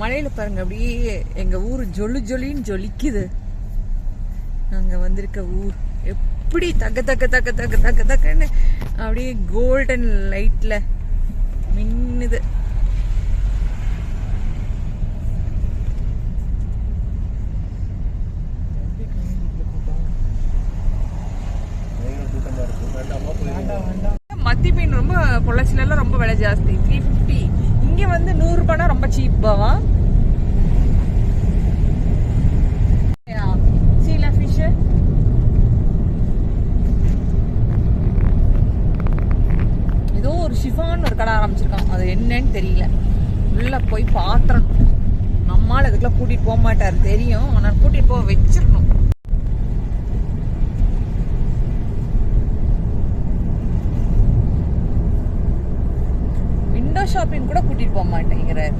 மழையில பாருங்க அப்படியே எங்க ஊர் ஜொலு ஜொலின்னு ஜொலிக்குது. நாங்க வந்திருக்க ஊர். எப்படி தக்க தக்க தக்க தக்க தக்க தக்கன்னு அப்படியே கோல்டன் லைட்ல மின்னுது. மத்தி மீன் ரொம்ப பொள்ளாச்சில எல்லாம் ரொம்ப விலை ஜாஸ்தி. த்ரீ இங்கே வந்து நூறு ரூபாய்னா ரொம்ப சீப்பாவா சீலா ஏதோ ஒரு ஷிஃபான் ஒரு கடை ஆரம்பிச்சிருக்கான். அது என்னன்னு தெரியல. உள்ள போய் பாத்திரம் நம்மால் அதுக்குள்ள கூட்டிட்டு போக மாட்டாரு. தெரியும். ஆனால் கூட்டிட்டு போக வச்சிடணும் ஷாப்பிங் கூட கூட்டிட்டு போக மாட்டேங்கிறார்.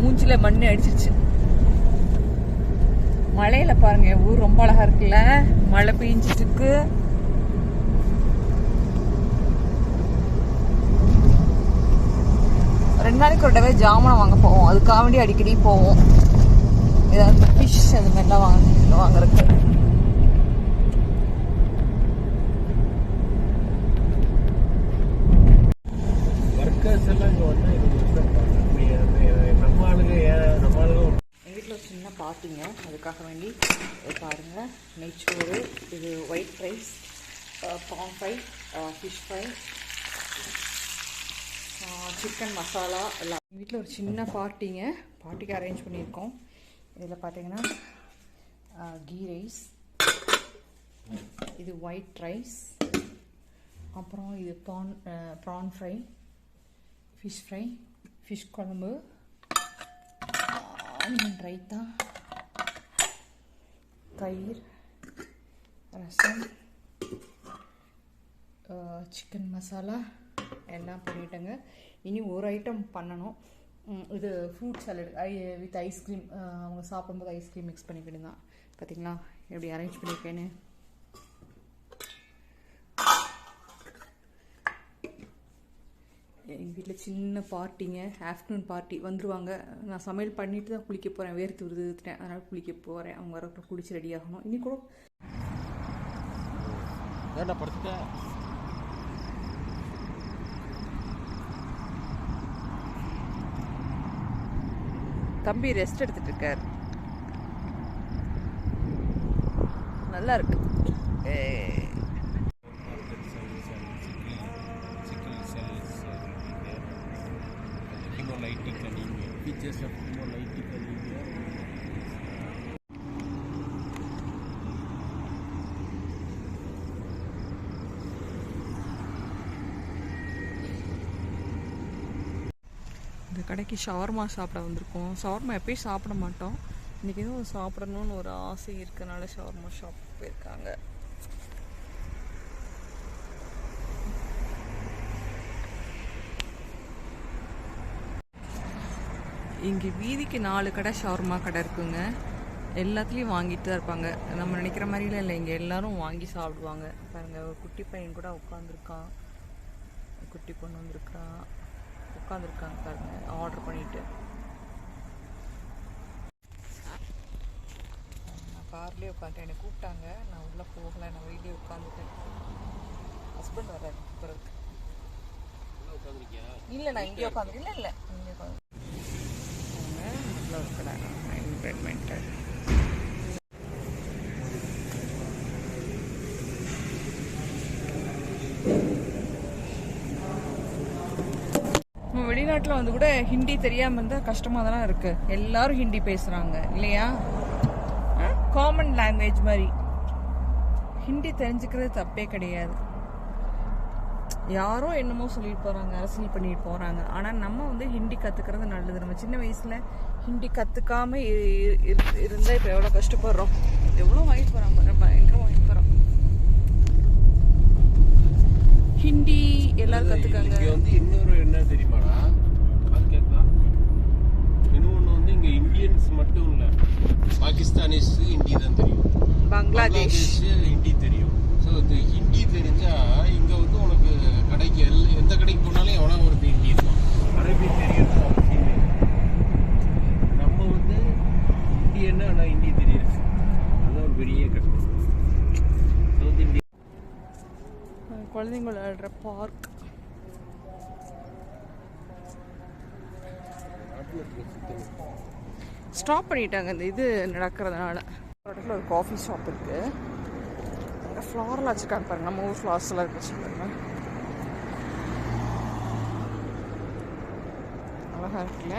மூஞ்சில மண்ணு அடிச்சிருச்சு. மழையில பாருங்க ஊர் ரொம்ப அழகா இருக்குல்ல? மழை பெஞ்சிட்டு இருக்கு ரெண்டு நாளைக்கு ஒரு தடவை ஜாமான் வாங்க போவோம். அதுக்காக வேண்டி அடிக்கடி போவோம். ஏதாவது ஃபிஷ் அது மாதிரிலாம் வாங்க வாங்குறதுக்கு ஒர்க்கர்ஸ் எல்லாம் இங்க வந்தா இருபது வருஷம் இருப்பாங்க அப்படி நம்ம- நம்ம ஆளுங்க ஏன் நம்ம ஆளுங்க எங்கள் வீட்டில் பார்த்தீங்க. அதுக்காக வேண்டி பாருங்கள் நெய்ச்சோறு இது white rice bomb fry fish fry chicken masala எல்லாம். எங்கள் வீட்டில் ஒரு சின்ன பார்ட்டிங்க பார்ட்டிக்கு அரேஞ்ச் பண்ணியிருக்கோம். இதில் பார்த்தீங்கன்னா கீ ரைஸ் இது ஒயிட் ரைஸ் அப்புறம் இது prawn prawn fry fish fry fish குழம்பு ஆனியன் ரைத்தா தயிர் ரசம் சிக்கன் மசாலா எல்லாம் பண்ணிட்டேங்க. இனி ஒரு ஐட்டம் பண்ணணும். இது ஃப்ரூட் சாலட் ஐ வித் ஐஸ்கிரீம் அவங்க சாப்பிடும்போது ஐஸ்கிரீம் மிக்ஸ் பண்ணிக்கிட்டு தான் பார்த்தீங்களா எப்படி அரேஞ்ச் பண்ணியிருக்கேன்னு? எங்கள் வீட்டில் சின்ன பார்ட்டிங்க ஆஃப்டர்நூன் பார்ட்டி வந்துருவாங்க. நான் சமையல் பண்ணிட்டு தான் குளிக்க போகிறேன் வேர்த்து விருதுட்டேன் அதனால் குளிக்க போகிறேன் அவங்க வரப்போ குளிச்சு ரெடி ஆகணும். இனி கூட தம்பி ரெஸ்ட் எடுத்துட்டு இருக்கார். நல்லா இருக்கு. ஏய். hemolytic anemia. Features of anemia. இந்த கடைக்கு ஷவர்மா சாப்பிட வந்திருக்கோம் ஷவர்மா எப்பயும் சாப்பிட மாட்டோம் இன்றைக்கி எதுவும் சாப்பிடணும்னு ஒரு ஆசை இருக்கனால ஷவர்மா ஷாப் போயிருக்காங்க இங்கே வீதிக்கு நாலு கடை ஷவர்மா கடை இருக்குங்க. எல்லாத்துலேயும் வாங்கிட்டு தான் இருப்பாங்க. நம்ம நினைக்கிற மாதிரிலாம் இல்லை. இங்கே எல்லாரும் வாங்கி சாப்பிடுவாங்க. பாருங்க ஒரு குட்டி பையன் கூட உட்காந்துருக்கான் குட்டி பொண்ணு வந்திருக்கான் உட்காந்துருக்காங்க பாருங்க ஆர்டர் பண்ணிட்டு. நான் கார்லேயே உட்காந்துட்டேன் என்னை கூப்பிட்டாங்க. நான் உள்ளே போகலை. நான் வெளியே உட்காந்துட்டேன் ஹஸ்பண்ட் வர்றாரு. பிறகு இல்லை நான் இங்கே உட்காந்து இல்லை இல்லை. இங்கே உட்காந்து లో ఇక్కడ ఎంప్లాయ్మెంట్ நம்ம வெளிநாட்டில் வந்து கூட ஹிந்தி தெரியாமல் இருந்தால் கஷ்டமாக தானே இருக்கு. எல்லாரும் ஹிந்தி பேசுகிறாங்க இல்லையா? காமன் லாங்குவேஜ் மாதிரி. ஹிந்தி தெரிஞ்சுக்கிறது தப்பே கிடையாது. யாரோ என்னமோ சொல்லிட்டு போகிறாங்க அரசியல் பண்ணிட்டு போகிறாங்க ஆனால் நம்ம வந்து ஹிந்தி கற்றுக்கிறது நல்லது. நம்ம சின்ன வயசில் ஹிந்தி கற்றுக்காம இருந்தால் இப்போ எவ்வளோ கஷ்டப்படுறோம்? எவ்வளோ வாங்கிட்டு போகிறாங்க பயங்கரம் வாங்கிட்டு போகிறோம் ஹிந்தி எல்லாரும் கற்றுக்காங்க இங்க வந்து இன்னொரு என்ன தெரியுமாடா? இன்னொன்று வந்து இங்க இந்தியன்ஸ் மட்டும் இல்ல பாகிஸ்தானிஸ் ஹிந்தி தான் தெரியும். பங்களாதேஷ். ஹிந்தி தெரியும். ஸோ ஹிந்தி தெரிஞ்சா இங்க வந்து உனக்கு கடைக்கு எல் எந்த கடை குழந்தைங்க விளையாடுற பார்க் ஸ்டாப் பண்ணிட்டாங்க இந்த இது நடக்கிறதுனால. ஒரு இடத்துல ஒரு காஃபி ஷாப் இருக்கு. அங்கே ஃப்ளாரெலாம் வச்சுருக்காங்க பாருங்க. நம்ம ஊர் ஃப்ளார்ஸ்லாம் இருக்க வச்சுருக்காங்க அழகாக இருக்குல்ல?